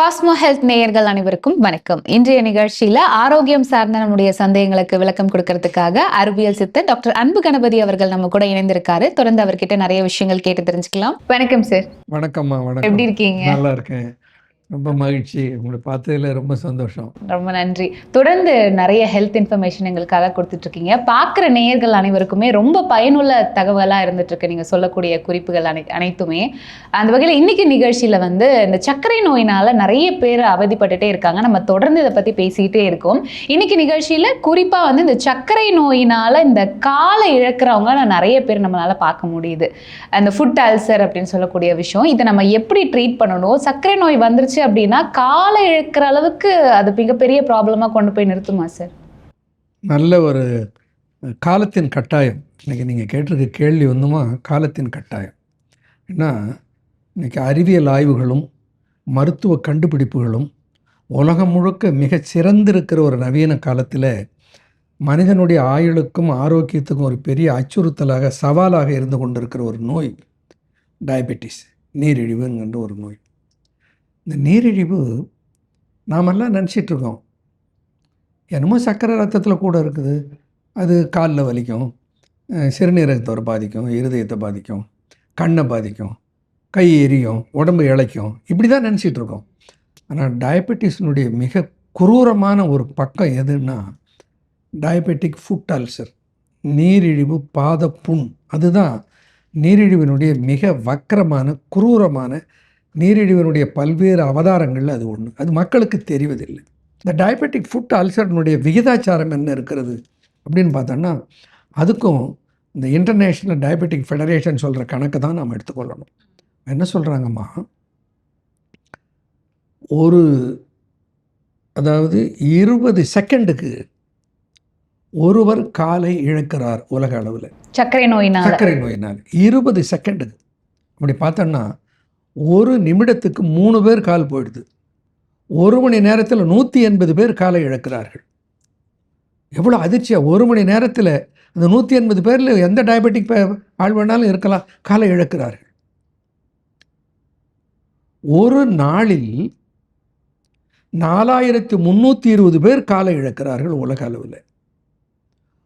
Cosmo health நேயர்கள் அனைவருக்கும் வணக்கம். இன்றைய நிகழ்ச்சியில ஆரோக்கியம் சார்ந்த நம்முடைய சந்தேகங்களுக்கு விளக்கம் கொடுக்கறதுக்காக அறிவியல் சித்தர் டாக்டர் அன்பு கணபதி அவர்கள் நம்ம கூட இணைந்திருக்காரு. தொடர்ந்து அவர்கிட்ட நிறைய விஷயங்கள் கேட்டு தெரிஞ்சுக்கலாம். வணக்கம் சார். வணக்கம். எப்படி இருக்கீங்க? நல்லா இருக்கேன். ரொம்ப மகிழ்ச்சி. உங்களை பார்த்ததுல ரொம்ப சந்தோஷம். ரொம்ப நன்றி. தொடர்ந்து நிறைய ஹெல்த் இன்ஃபர்மேஷன் எங்களுக்காக கொடுத்துட்டு இருக்கீங்க பார்க்குற நேயர்கள் அனைவருக்குமே ரொம்ப பயனுள்ள தகவலாக இருந்துட்டுருக்கு நீங்கள் சொல்லக்கூடிய குறிப்புகள் அனை அனைத்துமே. அந்த வகையில் இன்றைக்கி நிகழ்ச்சியில் வந்து இந்த சர்க்கரை நோயினால் நிறைய பேர் அவதிப்பட்டுட்டே இருக்காங்க. நம்ம தொடர்ந்து இதை பற்றி பேசிக்கிட்டே இருக்கோம். இன்றைக்கி நிகழ்ச்சியில் குறிப்பாக வந்து இந்த சர்க்கரை நோயினால் இந்த காலை இழக்கிறவங்க நிறைய பேர் நம்மளால் பார்க்க முடியுது. அந்த ஃபுட் அல்சர் அப்படின்னு சொல்லக்கூடிய விஷயம். இதை நம்ம எப்படி ட்ரீட் பண்ணணும்? சர்க்கரை நோய் வந்துருச்சு அப்படின்னா காலை இழக்கிற அளவுக்கு அது மிகப்பெரிய ப்ராப்ளமாக கொண்டு போய் நிறுத்துமா சார் நல்ல ஒரு காலத்தின் கட்டாயம். இன்றைக்கி நீங்கள் கேட்டிருக்க கேள்வி ஒன்றுமா காலத்தின் கட்டாயம். ஏன்னா இன்றைக்கி அறிவியல் ஆய்வுகளும் மருத்துவ கண்டுபிடிப்புகளும் உலகம் முழுக்க மிகச் சிறந்திருக்கிற ஒரு நவீன காலத்தில் மனிதனுடைய ஆயுளுக்கும் ஆரோக்கியத்துக்கும் ஒரு பெரிய அச்சுறுத்தலாக சவாலாக இருந்து கொண்டிருக்கிற ஒரு நோய் டயபெட்டிஸ் நீரிழிவுங்கிற ஒரு நோய். இந்த நீரிழிவு நாமெல்லாம் நினச்சிட்டு இருக்கோம் என்னமோ சர்க்கரை ரத்தத்தில் கூட இருக்குது. அது காலில் வலிக்கும். சிறுநீரகத்தை பாதிக்கும். இருதயத்தை பாதிக்கும். கண்ணை பாதிக்கும். கை எரியும். உடம்பு இளைக்கும். இப்படி தான் நினச்சிட்டு இருக்கோம் ஆனால் டயபெட்டிஸினுடைய மிக குரூரமான ஒரு பக்கம் எதுன்னா டயபெட்டிக் ஃபுட் அல்சர். நீரிழிவு பாத புண் அதுதான் நீரிழிவினுடைய மிக வக்கரமான குரூரமான நீரிழிவினுடைய பல்வேறு அவதாரங்களில் அது ஒன்று அது மக்களுக்கு தெரிவதில்லை. இந்த டயபெட்டிக் ஃபுட் அல்சர்னுடைய விகிதாச்சாரம் என்ன இருக்கிறது அப்படின்னு பார்த்தோன்னா அதுக்கும் இந்த இன்டர்நேஷ்னல் டயபெட்டிக் ஃபெடரேஷன் சொல்கிற கணக்கு தான் நாம் எடுத்துக்கொள்ளணும். என்ன சொல்கிறாங்கம்மா ஒரு அதாவது இருபது செகண்டுக்கு ஒருவர் காலை இழக்கிறார் உலக அளவில். சர்க்கரை நோயினால. சர்க்கரை நோயினால். இருபது செகண்டுக்கு அப்படி பார்த்தோன்னா ஒரு நிமிடத்துக்கு மூணு பேர் கால் போயிடுது. ஒரு மணி நேரத்தில் நூற்றி எண்பது பேர் காலை இழக்கிறார்கள். எவ்வளோ அதிர்ச்சியாக ஒரு மணி நேரத்தில் அந்த நூற்றி எண்பது பேரில் எந்த டயபெட்டிக் ஆள் வேணாலும் இருக்கலாம் காலை இழக்கிறார்கள். ஒரு நாளில் நாலாயிரத்தி முந்நூற்றி இருபது பேர் காலை இழக்கிறார்கள் உலக அளவில்.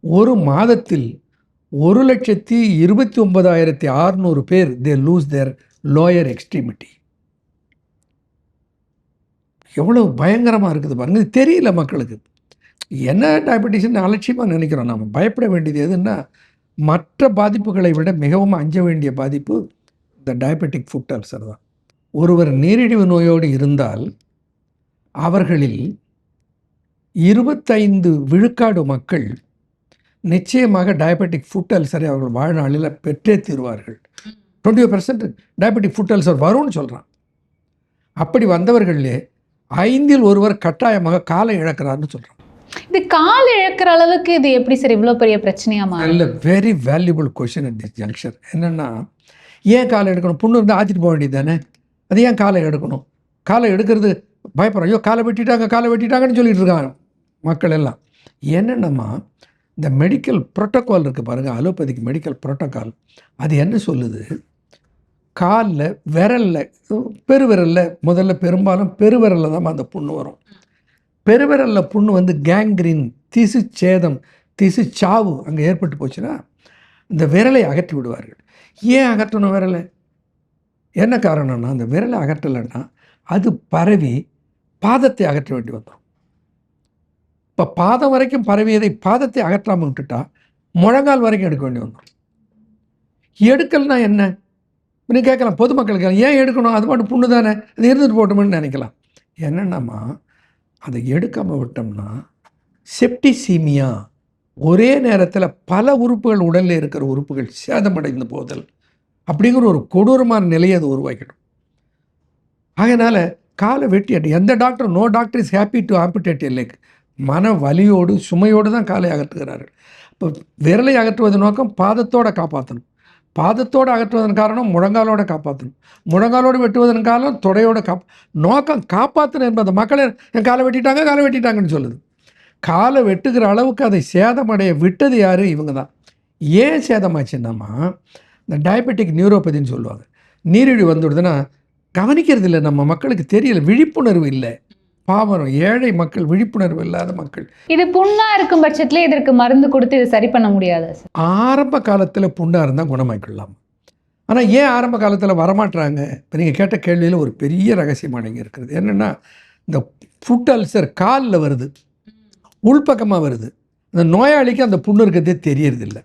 ஒரு மாதத்தில் ஒரு லட்சத்தி இருபத்தி ஒன்பதாயிரத்தி அறுநூறு பேர் they lose their lower extremity எவ்வளோ பயங்கரமாக இருக்குது பாருங்க. தெரியல மக்களுக்கு. என்ன டயபெட்டிஸ்னு அலட்சியமாக நினைக்கிறோம் நாம். பயப்பட வேண்டியது எதுன்னா மற்ற பாதிப்புகளை விட மிகவும் அஞ்ச வேண்டிய பாதிப்பு இந்த டயபெட்டிக் ஃபுட் அல்சர் தான். ஒருவர் நீரிழிவு நோயோடு இருந்தால் அவர்களில் இருபத்தைந்து விழுக்காடு மக்கள் நிச்சயமாக டயபெட்டிக் ஃபுட் அல்சரை அவர்கள் வாழ்நாளில் பெற்றே தீர்வார்கள். Twenty percent diabetic foot ulcer வரும்னு சொல்கிறான் அப்படி வந்தவர்களே ஐந்தில் ஒருவர் கட்டாயமாக காலை இழக்கிறார்னு சொல்கிறான் இது கால் இழக்கிற அளவுக்கு இது எப்படி சார் இவ்வளவு பெரிய பிரச்சனையா மாறும்? நல்ல very valuable question at this junction என்னென்னா ஏன் காலை எடுக்கணும்? புண்ணு இருந்தால் ஆற்றிட்டு போக வேண்டியது தானே அது ஏன் காலை எடுக்கணும்? காலை எடுக்கிறது பயப்படுறோம் ஐயோ காலை வெட்டிட்டாங்க காலை வெட்டிட்டாங்கன்னு சொல்லிட்டு இருக்காங்க மக்கள் எல்லாம். என்னென்னம்மா இந்த மெடிக்கல் ப்ரோட்டோகால் இருக்குது பாருங்கள் அலோபதிக் மெடிக்கல் ப்ரோட்டோகால் அது என்ன சொல்லுது? காலில் விரலில் பெருவிரலில் முதல்ல பெரும்பாலும் பெருவிரலில் தான் அந்த புண்ணு வரும். பெருவிரலில் புண்ணு வந்து கேங்க்ரீன் திசு சேதம் திசு சாவு அங்கே ஏற்பட்டு போச்சுன்னா இந்த விரலை அகற்றி விடுவார்கள். ஏன் அகற்றணும் விரலை? என்ன காரணம்னா அந்த விரலை அகற்றலைன்னா அது பரவி பாதத்தை அகற்ற வேண்டி வந்துடும் இப்போ பாதம் வரைக்கும் பரவியதை பாதத்தை அகற்றாமல் விட்டுட்டா முழங்கால் வரைக்கும் எடுக்க வேண்டி வந்துடும் எடுக்கலைன்னா என்ன? நீ கேட்கலாம் பொதுமக்களுக்கு ஏன் எடுக்கணும்? அது மட்டும் புண்ணு தானே? அது இருந்துட்டு போட்டோம்னு நினைக்கலாம். என்னென்னம்மா அதை எடுக்காமல் விட்டோம்னா செப்டிசீமியா ஒரே நேரத்தில் பல உறுப்புகள் உடலில் இருக்கிற உறுப்புகள் சேதமடைந்து போதல் அப்படிங்கிற ஒரு கொடூரமான நிலையை அது உருவாக்கிடும். அதனால் காலை வெட்டி அடி எந்த டாக்டரும் no doctor is happy to amputate leg. மன வலியோடு சுமையோடு தான் காலை அகற்றுகிறார்கள். இப்போ விரலை அகற்றுவது நோக்கம் பாதத்தோடு காப்பாற்றணும் பாதத்தோடு அகற்றுவதன் காரணம் முழங்காலோடு காப்பாற்றணும். முழங்காலோடு வெட்டுவதன் காரணம் தொடையோட காப் நோக்கம் காப்பாற்றணும் என்பது மக்களை என் காலை வெட்டிட்டாங்க காலை வெட்டிட்டாங்கன்னு சொல்லுது. காலை வெட்டுகிற அளவுக்கு அதை சேதமடைய விட்டது யார்? இவங்க தான் ஏன் சேதமாச்சுன்னாமா இந்த டயபெட்டிக் நியூரோபதின்னு சொல்லுவாங்க. நீரிழிவு வந்துடுதுன்னா கவனிக்கிறது இல்லை நம்ம மக்களுக்கு தெரியல விழிப்புணர்வு இல்லை. பாவம். ஏழை மக்கள் விழிப்புணர்வு இல்லாத மக்கள். இது புண்ணா இருக்கும் பட்சத்துல இதற்கு மருந்து கொடுத்து இது சரி பண்ண முடியாதா ஆரம்ப காலத்தில் புண்ணாக இருந்தால் குணமாக்கிடலாம் ஆனால் ஏன் ஆரம்ப காலத்தில் வரமாட்றாங்க? இப்போ நீங்கள் கேட்ட கேள்வியில் ஒரு பெரிய ரகசியம் அடங்கி இருக்கிறது. என்னென்னா இந்த ஃபுட் அல்சர் காலில் வருது. உள்பக்கமாக வருது. அந்த நோயாளிக்கு அந்த புண்ணு இருக்கிறதே தெரியறதில்ல.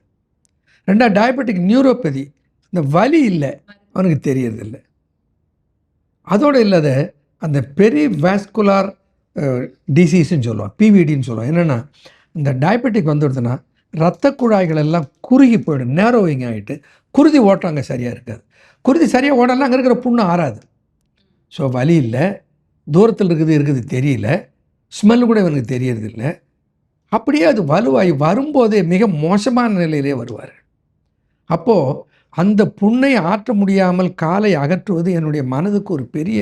ரெண்டா டயபெட்டிக் நியூரோபதி இந்த வலி இல்லை. அவனுக்கு தெரியறதில்ல. அதோடு இல்லாத அந்த பெரிய வேஸ்குலார் டிசீஸ்ன்னு சொல்லுவோம் பிவிடின்னு சொல்லுவான் என்னென்னா இந்த டயபெட்டிக் வந்துடுதுன்னா ரத்த குழாய்கள் எல்லாம் குறுகி போயிடும் நேரோவிங் ஆகிட்டு குருதி ஓட்டம் அங்கே சரியாக இருக்காது. குருதி சரியாக ஓடலாம் அங்கே இருக்கிற புண்ணு ஆறாது. ஸோ வலி இல்லை தூரத்தில் இருக்குது இருக்குது தெரியல ஸ்மெல் கூட இவனுக்கு தெரியறதில்ல அப்படியே அது வலுவாகி வரும்போதே மிக மோசமான நிலையிலே வருவார். அப்போது அந்த புண்ணை ஆற்ற முடியாமல் காலை அகற்றுவது என்னுடைய மனதுக்கு ஒரு பெரிய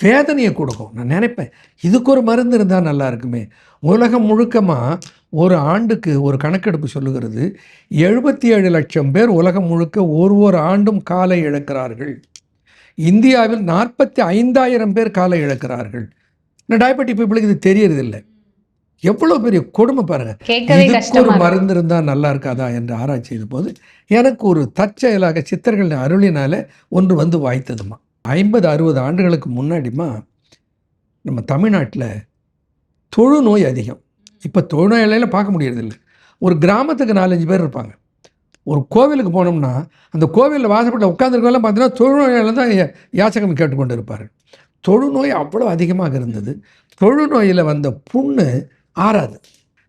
வேதனையை கொடுக்கும். நான் நினைப்பேன். இதுக்கு ஒரு மருந்து இருந்தால் நல்லா இருக்குமே. உலகம் முழுக்கமாக ஒரு ஆண்டுக்கு ஒரு கணக்கெடுப்பு சொல்லுகிறது எழுபத்தி ஏழு லட்சம் பேர் உலகம் முழுக்க ஒரு ஒரு ஆண்டும் காலை இழக்கிறார்கள். இந்தியாவில் நாற்பத்தி ஐந்தாயிரம் பேர் காலை இழக்கிறார்கள். இந்த டயபெட்டிக் பீப்புளுக்கு இது தெரியறதில்லை. எவ்வளோ பெரிய கொடுமை பாருங்க. கேட்கவே இதுக்கு ஒரு. மருந்து இருந்தால் நல்லா இருக்காதா என்று ஆராய்ச்சி செய்த போது எனக்கு ஒரு தற்செயலாக சித்தர்களின் அருளினால ஒன்று வந்து வாய்த்ததுமா? ஐம்பது அறுபது ஆண்டுகளுக்கு முன்னாடிமா நம்ம தமிழ்நாட்டில் தொழுநோய் அதிகம். இப்போ தொழுநோயாளியில் பார்க்க முடியறதில்ல. ஒரு கிராமத்துக்கு நாலஞ்சு பேர் இருப்பாங்க. ஒரு கோவிலுக்கு போனோம்னா அந்த கோவிலில் வாசப்பட்டு உட்காந்துருக்கெல்லாம் பார்த்தீங்கன்னா தொழுநோயால் தான் யாச்சகம் கேட்டுக்கொண்டு இருப்பார். தொழுநோய் அவ்வளோ அதிகமாக இருந்தது. தொழுநோயில் வந்த புண்ணு ஆறாது.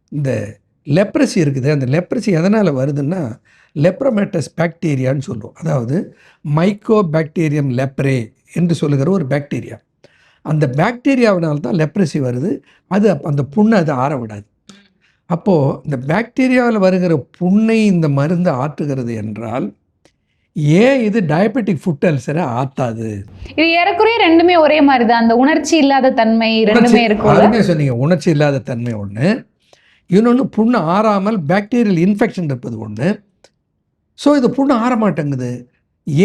இந்த லெப்ரசி இருக்குது. அந்த லெப்ரசி எதனால் வருதுன்னா லெப்ரமேட்டஸ் பாக்டீரியான்னு சொல்லுவோம் அதாவது மைக்கோ பாக்டீரியம் லெப்ரே என்று சொல்லுகிற ஒரு பாக்டீரியா அந்த பாக்டீரியாவினால் தான் லெப்ரசி வருது. அது அந்த புண்ணை அது ஆற விடாது. அப்போது இந்த பாக்டீரியாவில் வருகிற புண்ணை இந்த மருந்து ஆற்றுகிறது என்றால் ஏன் இது டயபெட்டிக் ஃபுட் அல்சரை ஆத்தாது? இது ஏறக்குறைய ரெண்டுமே ஒரே மாதிரி தான். அந்த உணர்ச்சி இல்லாத தன்மை ரெண்டுமே அருமையா சொன்னீங்க. உணர்ச்சி இல்லாத தன்மை ஒன்று இன்னொன்று புண்ணு ஆறாமல் பாக்டீரியல் இன்ஃபெக்ஷன் இருப்பது ஒன்று ஸோ இது புண்ணு ஆற மாட்டேங்குது.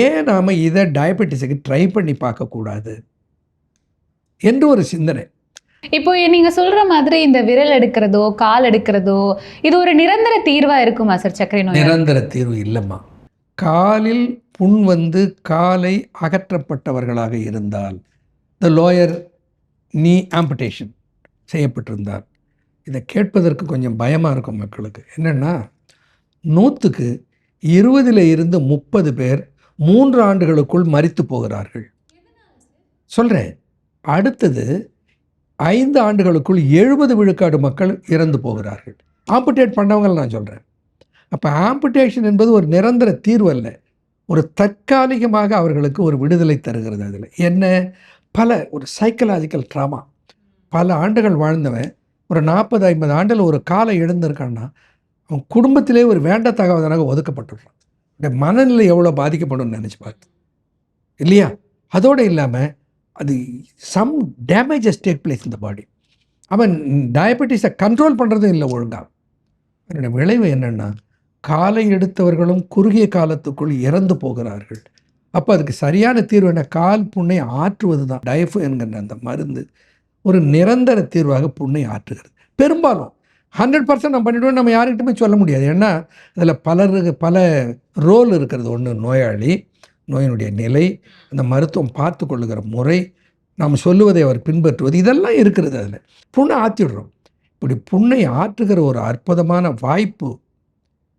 ஏன் நாம் இதை டயபெட்டிஸுக்கு ட்ரை பண்ணி பார்க்கக்கூடாது என்று ஒரு சிந்தனை. இப்போ நீங்க சொல்ற மாதிரி இந்த விரல் எடுக்கிறதோ கால் எடுக்கிறதோ இது ஒரு நிரந்தர தீர்வா இருக்குமா சார் சர்க்கரை நோய் நிரந்தர தீர்வு இல்லைம்மா. காலில் புண் வந்து காலை அகற்றப்பட்டவர்களாக இருந்தால் த லோயர் நீ ஆம்புடேஷன் செய்யப்பட்டிருந்தால் இதை கேட்பதற்கு கொஞ்சம் பயமாக இருக்கும் மக்களுக்கு. என்னென்னா நூற்றுக்கு இருபதில் இருந்து முப்பது பேர் மூன்று ஆண்டுகளுக்குள் மறித்து போகிறார்கள். சொல்கிறேன் அடுத்தது ஐந்து ஆண்டுகளுக்குள் எழுபது விழுக்காடு மக்கள் இறந்து போகிறார்கள். ஆம்புடேட் பண்ணவங்களை நான் சொல்கிறேன் அப்போ ஆம்புடேஷன் என்பது ஒரு நிரந்தர தீர்வு அல்ல. ஒரு தற்காலிகமாக அவர்களுக்கு ஒரு விடுதலை தருகிறது அதில். என்ன? பல ஒரு சைக்கலாஜிக்கல் ட்ராமா பல ஆண்டுகள் வாழ்ந்தவன் ஒரு நாற்பது ஐம்பது ஆண்டில் ஒரு காலை எழுந்திருக்கான்னா அவன் குடும்பத்திலே ஒரு வேண்டத்தகாதனாக ஒதுக்கப்பட்டுடுறான் இந்த மனநிலை எவ்வளோ பாதிக்கப்படும் நினச்சி பார்த்து இல்லையா? அதோடு இல்லாமல் அது சம் டேமேஜஸ் டேக் பிளேஸ் இந்த பாடி அவன் டயபெட்டிஸை கண்ட்ரோல் பண்ணுறதும் இல்லை ஒழுங்காக அதனுடைய விளைவு என்னென்னா காலை எடுத்தவர்களும் குறுகிய காலத்துக்குள் இறந்து போகிறார்கள். அப்போ அதுக்கு சரியான தீர்வு என்ன? கால் புண்ணை ஆற்றுவது தான் டயஃபு என்கின்ற அந்த மருந்து ஒரு நிரந்தர தீர்வாக புண்ணை ஆற்றுகிறது. பெரும்பாலும் ஹண்ட்ரட் பர்சன்ட் நம்ம பண்ணிவிடுவோம் நம்ம யார்கிட்டுமே சொல்ல முடியாது. ஏன்னா அதில் பலருக்கு பல ரோல் இருக்கிறது. ஒன்று நோயாளி நோயினுடைய நிலை அந்த மருத்துவம் பார்த்து கொள்ளுகிற முறை நாம் சொல்லுவதை அவர் பின்பற்றுவது இதெல்லாம் இருக்கிறது அதில். புண்ணை ஆற்றிடுறோம் இப்படி புண்ணை ஆற்றுகிற ஒரு அற்புதமான வாய்ப்பு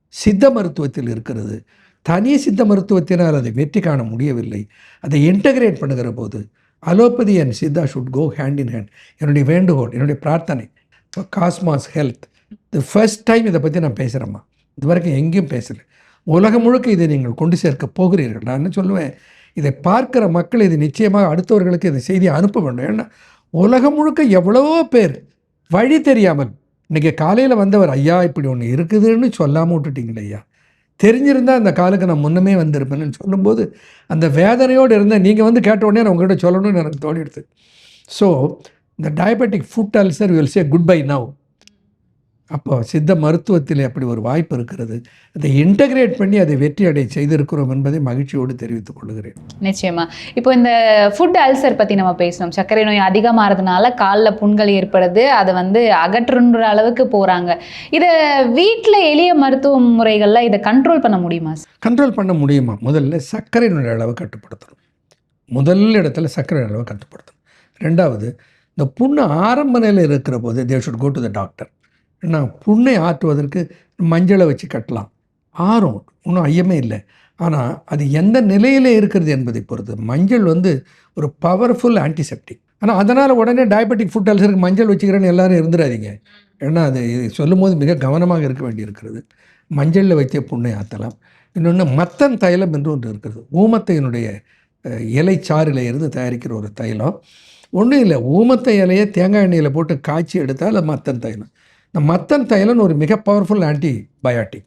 சித்த மருத்துவத்தில் இருக்கிறது. தனி சித்த மருத்துவத்தினால் அதை வெற்றி காண முடியவில்லை. அதை இன்டகிரேட் பண்ணுகிற போது allopathy and Siddha should go hand in hand என்னுடைய வேண்டுகோள் என்னுடைய பிரார்த்தனை cosmos health the first time இதை பற்றி நான் பேசுகிறேம்மா இது வரைக்கும் எங்கேயும் பேசலை. உலகம் முழுக்க இதை நீங்கள் கொண்டு சேர்க்க போகிறீர்கள். நான் என்ன சொல்லுவேன்? இதை பார்க்குற மக்கள் இது நிச்சயமாக அடுத்தவர்களுக்கு இந்த செய்தியை அனுப்ப வேண்டும். ஏன்னா உலகம் முழுக்க எவ்வளவோ பேர் வழி தெரியாமல் இன்றைக்கி காலையில் வந்தவர் ஐயா இப்படி ஒன்று இருக்குதுன்னு சொல்லாமல் விட்டுட்டீங்களே ஐயா. தெரிஞ்சிருந்தால் அந்த காலுக்கு நான் முன்னமே வந்திருப்பேன்னு சொல்லும்போது அந்த வேதனையோடு இருந்தேன் நீங்கள் வந்து கேட்ட உடனே நான் உங்கள்கிட்ட சொல்லணும்னு எனக்கு தோணிடுது. ஸோ இந்த diabetic foot ulcer will say good bye now அப்போ சித்த மருத்துவத்தில் அப்படி ஒரு வாய்ப்பு இருக்கிறது. அதை இன்டகிரேட் பண்ணி அதை வெற்றி அடைய செய்திருக்கிறோம் என்பதை மகிழ்ச்சியோடு தெரிவித்துக் கொள்கிறேன். நிச்சயமா. இப்போ இந்த ஃபுட் அல்சர் பத்தி நம்ம பேசணும் சர்க்கரை நோய் அதிகமாகிறதுனால காலில் புண்கள் ஏற்படுது. அதை வந்து அகற்றுன்ற அளவுக்கு போறாங்க. இதை வீட்டில் எளிய மருத்துவ முறைகள்ல இதை கண்ட்ரோல் பண்ண முடியுமா கண்ட்ரோல் பண்ண முடியுமா? முதல்ல சர்க்கரையினுடைய அளவை கட்டுப்படுத்தணும். முதல் இடத்துல சர்க்கரை அளவை கட்டுப்படுத்தணும். ரெண்டாவது இந்த புண்ணு ஆரம்ப நிலையில் இருக்கிற போது they should go to the doctor என்ன புண்ணை ஆற்றுவதற்கு மஞ்சளை வச்சு கட்டலாம். ஆறும் ஒன்றும் ஐயமே இல்லை. ஆனால் அது எந்த நிலையில் இருக்கிறது என்பதை பொறுத்து மஞ்சள் வந்து ஒரு பவர்ஃபுல் ஆன்டிசெப்டிக் ஆனால் அதனால் உடனே டயபெட்டிக் ஃபுட் அல்சருக்கு மஞ்சள் வச்சுக்கிறேன்னு எல்லாரும் இருந்துடாதீங்க. ஏன்னா அது இது சொல்லும்போது மிக கவனமாக இருக்க வேண்டியிருக்கிறது. மஞ்சளில் வைத்தே புண்ணை ஆற்றலாம். இன்னொன்று மத்தன் தைலம் என்று ஒன்று இருக்கிறது. ஊமத்தையினுடைய இலை சாறில் இருந்து தயாரிக்கிற ஒரு தைலம். ஒன்றும் இல்லை. ஊமத்தை இலையை தேங்காய் எண்ணெயில் போட்டு காய்ச்சி எடுத்தால் மத்தன் தைலம். இந்த மத்தன் தைலம்னு ஒரு மிக பவர்ஃபுல் ஆன்டி பயாட்டிக்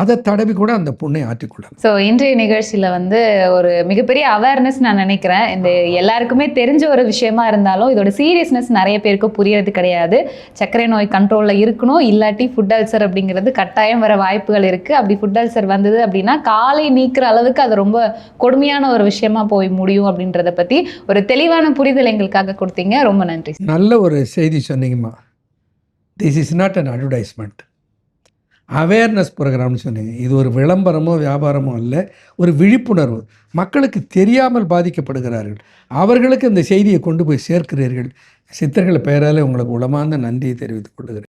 அதை தடவி கூட அந்த புண்ணை ஆற்றிக்கொள்ளலாம் ஸோ இன்றைய நிகழ்ச்சியில் வந்து ஒரு மிகப்பெரிய அவேர்னஸ் நான் நினைக்கிறேன். இந்த எல்லாருக்குமே தெரிஞ்ச ஒரு விஷயமா இருந்தாலும் இதோட சீரியஸ்னஸ் நிறைய பேருக்கு புரியறது கிடையாது. சர்க்கரை நோய் கண்ட்ரோலில் இருக்கணும் இல்லாட்டி ஃபுட் அல்சர் அப்படிங்கிறது கட்டாயம் வர வாய்ப்புகள் இருக்குது அப்படி ஃபுட் அல்சர் வந்தது அப்படின்னா காலை நீக்கிற அளவுக்கு அது ரொம்ப கொடுமையான ஒரு விஷயமா போய் முடியும் அப்படின்றத பற்றி ஒரு தெளிவான புரிதல் எங்களுக்காக கொடுத்தீங்க. ரொம்ப நன்றி. நல்ல ஒரு செய்தி சொன்னீங்கம்மா. This is not an advertisement awareness ப்ரோக்ராம்னு சொன்னீங்க. இது ஒரு விளம்பரமோ வியாபாரமோ அல்ல ஒரு விழிப்புணர்வு. மக்களுக்கு தெரியாமல் பாதிக்கப்படுகிறார்கள். அவர்களுக்கு இந்த செய்தியை கொண்டு போய் சேர்க்கிறீர்கள். சித்தர்கள் பெயரால் உங்களுக்கு உளமார்ந்த நன்றியை தெரிவித்துக் கொள்கிறேன்.